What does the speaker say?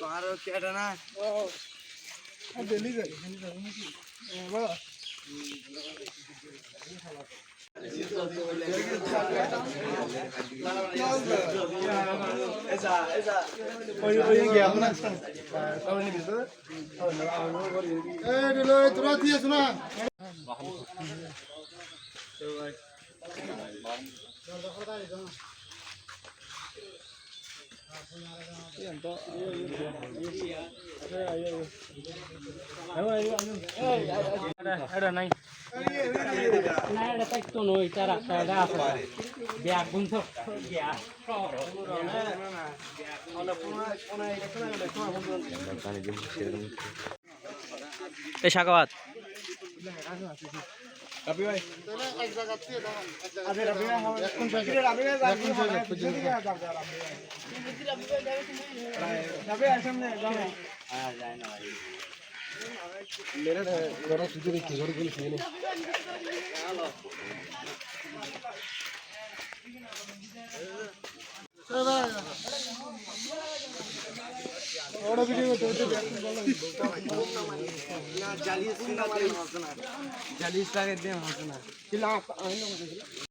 তোর কেটা না তোরা দিয়েছ না Bye. ఎంతో এই শাকাবাদ। मेरे घर सुधर की घर को नहीं জ্বালিয়েছিস না জ্বালিয়েছিস আগে দিয়ে হাসনা